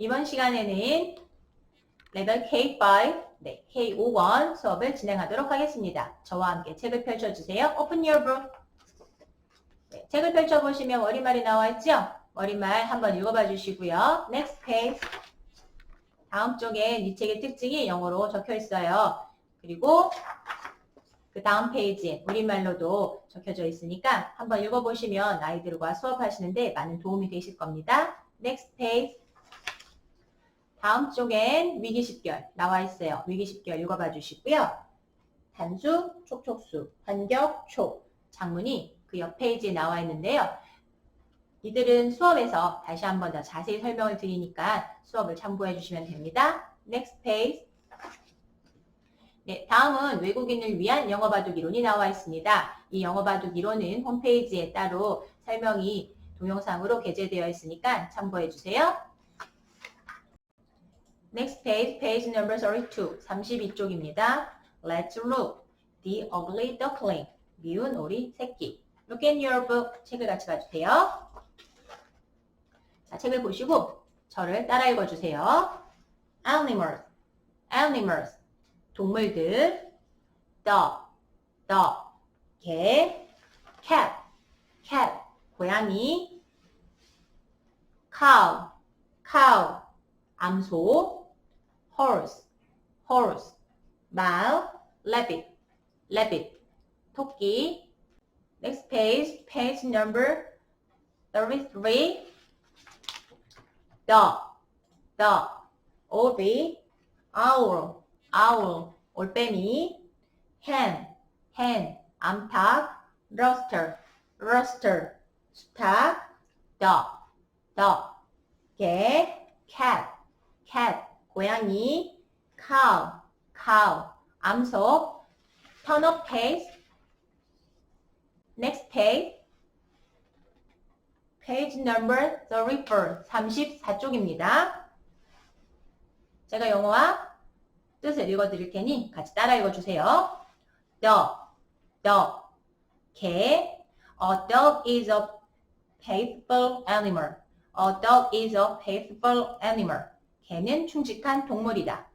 이번 시간에는 레벨 K5, 네, K5권 수업을 진행하도록 하겠습니다. 저와 함께 책을 펼쳐주세요. Open your book. 네, 책을 펼쳐보시면 머리말이 나와 있죠? 머리말 한번 읽어봐 주시고요. Next page. 다음 쪽에 이 책의 특징이 영어로 적혀 있어요. 그리고 그 다음 페이지에 우리말로도 적혀져 있으니까 한번 읽어보시면 아이들과 수업하시는데 많은 도움이 되실 겁니다. Next page. 다음 쪽엔 위기십결 나와 있어요. 위기십결 읽어봐 주시고요. 단수, 촉촉수, 반격, 촉, 장문이 그 옆 페이지에 나와 있는데요. 이들은 수업에서 다시 한 번 더 자세히 설명을 드리니까 수업을 참고해 주시면 됩니다. Next page. 네, 다음은 외국인을 위한 영어 바둑 이론이 나와 있습니다. 이 영어 바둑 이론은 홈페이지에 따로 설명이 동영상으로 게재되어 있으니까 참고해 주세요. Next page, page number 32, 32쪽입니다. Let's look. The ugly duckling. 미운 오리 새끼. Look in your book. 책을 같이 봐주세요. 자, 책을 보시고 저를 따라 읽어주세요. Animals, animals, 동물들. Dog, dog, 개. Cat, cat, 고양이. Cow, cow, 암소. Horse, horse, 말. Rabbit, rabbit, 토끼. Next page, page number 33. dog, dog, 오비, owl, owl, 올빼미, hen, hen, 암탉, rooster, rooster, 수탉, dog, dog, 개, cat, cat, 고양이, cow, cow, 암소, turn up page, next page, page number 34, 34쪽입니다. 제가 영어와 뜻을 읽어 드릴 테니 같이 따라 읽어 주세요. dog, dog, 개. A dog is a faithful animal. A dog is a faithful animal. 개는 충직한 동물이다.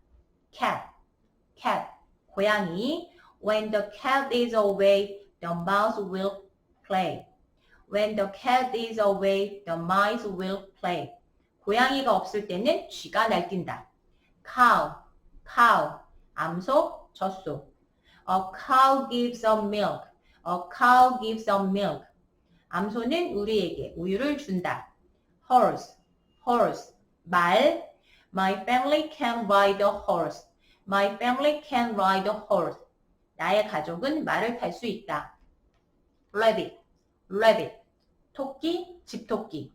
cat, cat, 고양이. When the cat is away, the mouse will play. When the cat is away, the mice will play. 고양이가 없을 때는 쥐가 날뛴다. cow, cow, 암소, 젖소. A cow gives us milk. A cow gives us milk. 암소는 우리에게 우유를 준다. horse, horse, 말. My family can ride a horse. My family can ride a horse. 나의 가족은 말을 탈 수 있다. rabbit, rabbit, 토끼, 집토끼.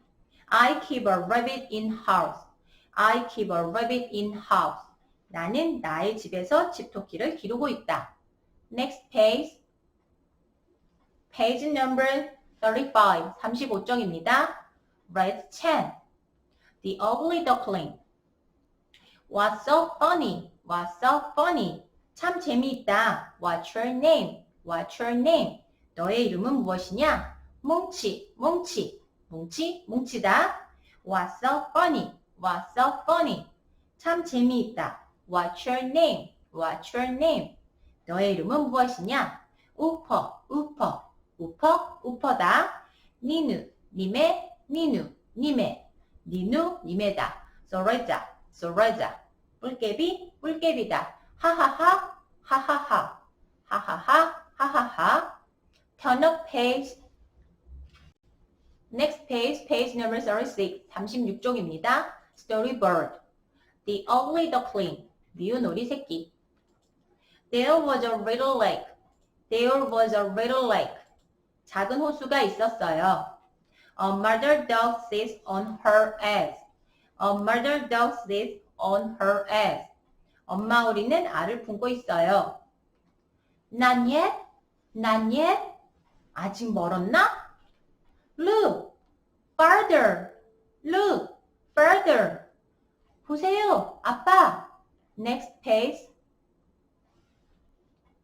I keep a rabbit in house. I keep a rabbit in house. 나는 나의 집에서 집토끼를 기르고 있다. Next page. Page number 35, 35쪽입니다. Red Chan. The ugly duckling. What's so funny? What's so funny? 참 재미있다. What's your name? What's your name? 너의 이름은 무엇이냐? 뭉치, 뭉치, 뭉치, 뭉치다. What's so funny? What's so funny? 참 재미있다. What's your name? What's your name? 너의 이름은 무엇이냐? 우퍼, 우퍼, 우퍼, 우퍼다. 니누, 님의, 니누, 님의, 니누, 님의다. 소레자, 소레자. 뿔개비, 뿔개비다. 하하하, 하하하, 하하하, 하하하. Turn up page. Next page, page number 36, 36쪽입니다. Storybird. The ugly duckling. 미운 오리 새끼. There was a little lake. There was a little lake. 작은 호수가 있었어요. A mother dog sits on her ass. Mother dog sits on her ass. 엄마 오리는 알을 품고 있어요. Not yet? Not yet? 아직 멀었나? Look, farther. Look, further. 보세요, 아빠. Next page.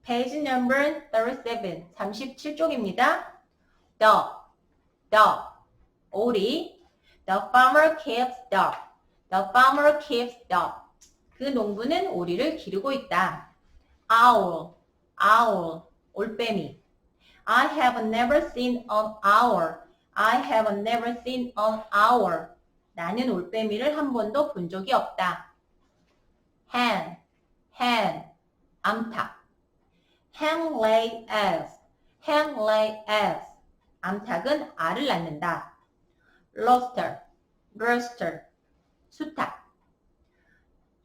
Page number 37, 37쪽입니다. Dog, dog, 오리. The farmer keeps dog. The farmer keeps duck. 그 농부는 오리를 기르고 있다. Owl, owl, 올빼미. I have never seen an owl. I have never seen an owl. 나는 올빼미를 한 번도 본 적이 없다. hen, hen, 암탉. hen lay eggs, hen lay eggs. 암탉은 알을 낳는다. rooster, rooster, 수탉.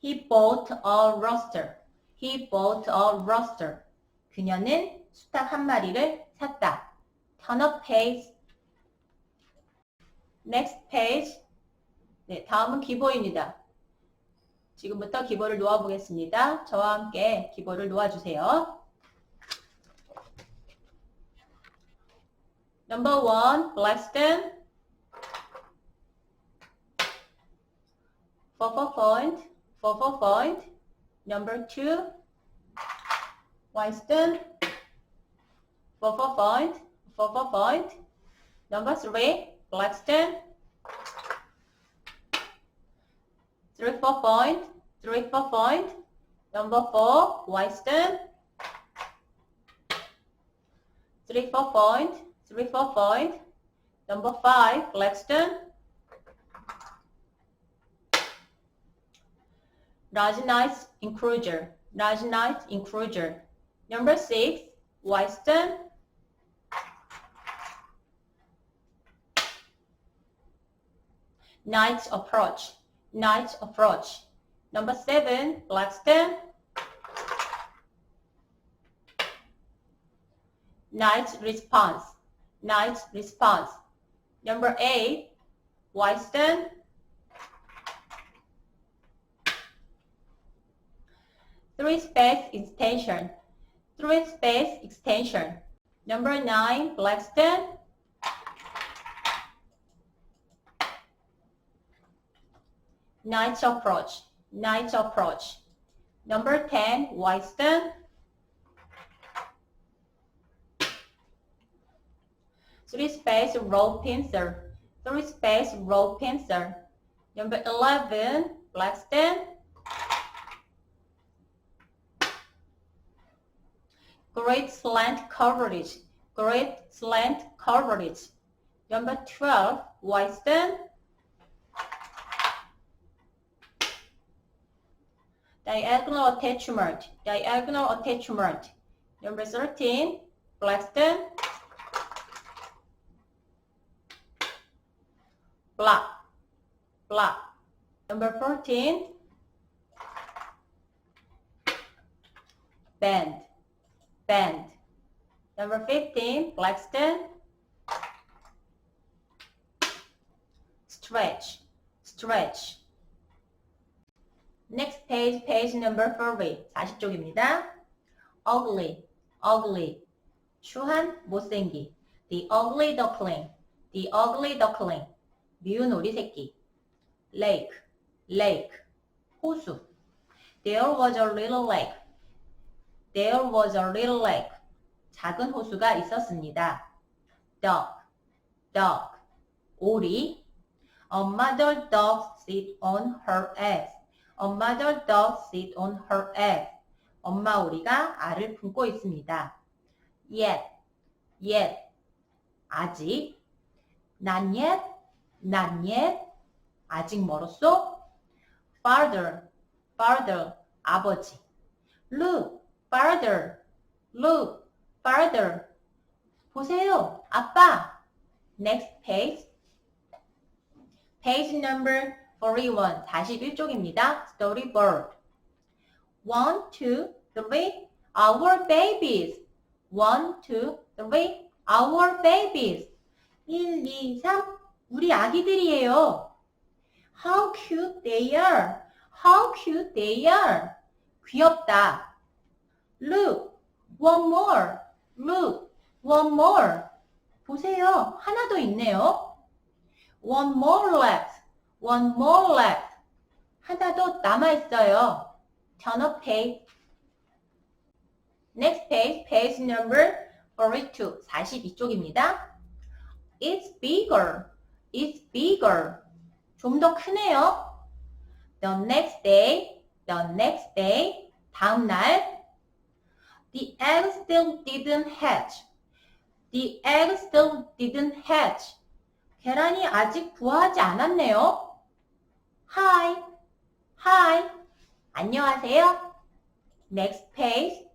He bought a rooster. He bought a rooster. 그녀는 수탉 한 마리를 샀다. Turn up page. Next page. 네, 다음은 기보입니다. 지금부터 기보를 놓아보겠습니다. 저와 함께 기보를 놓아주세요. Number one, Blackstone. Four, four point. Four, four point. Number two, Winston. Four, four point. Point. Number three, Blackstone. Three, four point. Three, four point. Number four, Winston. Three, four point. Three, four point. Number five, Blackstone. Enclosure. Large night enclosure. Number six, Winston. Night approach. Night approach. Number seven, Blackstone. Night response. Night response. Number eight, Winston. Three space extension. Three space extension. Number nine, Blackstone. Night approach. Night approach. Number 10, Winston. Three space row pincer, Three space row pincer. Number 11, Blackstone. Great slant coverage. Great slant coverage. Number 12, Winston. Diagonal attachment. Diagonal attachment. Number 13, Blackstone. Block. Block. Number 14, bend Bend. Number 15, Blackstone. Stretch. Stretch. Next page, page number 40. 40쪽입니다. Ugly, ugly. 추한, 못생기. The ugly duckling, the ugly duckling. 미운 오리 새끼. Lake, lake. 호수. There was a little lake. There was a little lake. 작은 호수가 있었습니다. Duck, duck. 오리. A mother duck sit on her eggs. A mother duck sit on her egg. 엄마 오리가 알을 품고 있습니다. Yet, yet. 아직. Not yet, not yet. 아직 멀었어? Farther, farther. 아버지. Look, farther. Look, farther. 보세요, 아빠. Next page. Page number 41, 41쪽입니다. Storyboard. One, two, three, our babies. One, two, three, our babies. 1, 2, 3, 우리 아기들이에요. How cute they are. How cute they are. 귀엽다. Look, one more. Look, one more. 보세요. 하나 더 있네요. One more left. One more left. 하나 더 남아있어요. Turn up page. Next page, page number 42. 42쪽입니다. It's bigger. It's bigger. 좀 더 크네요. The next day, the next day, 다음 날. The egg still didn't hatch. The egg still didn't hatch. 계란이 아직 부화하지 않았네요. Hi, hi. 안녕하세요. Next page.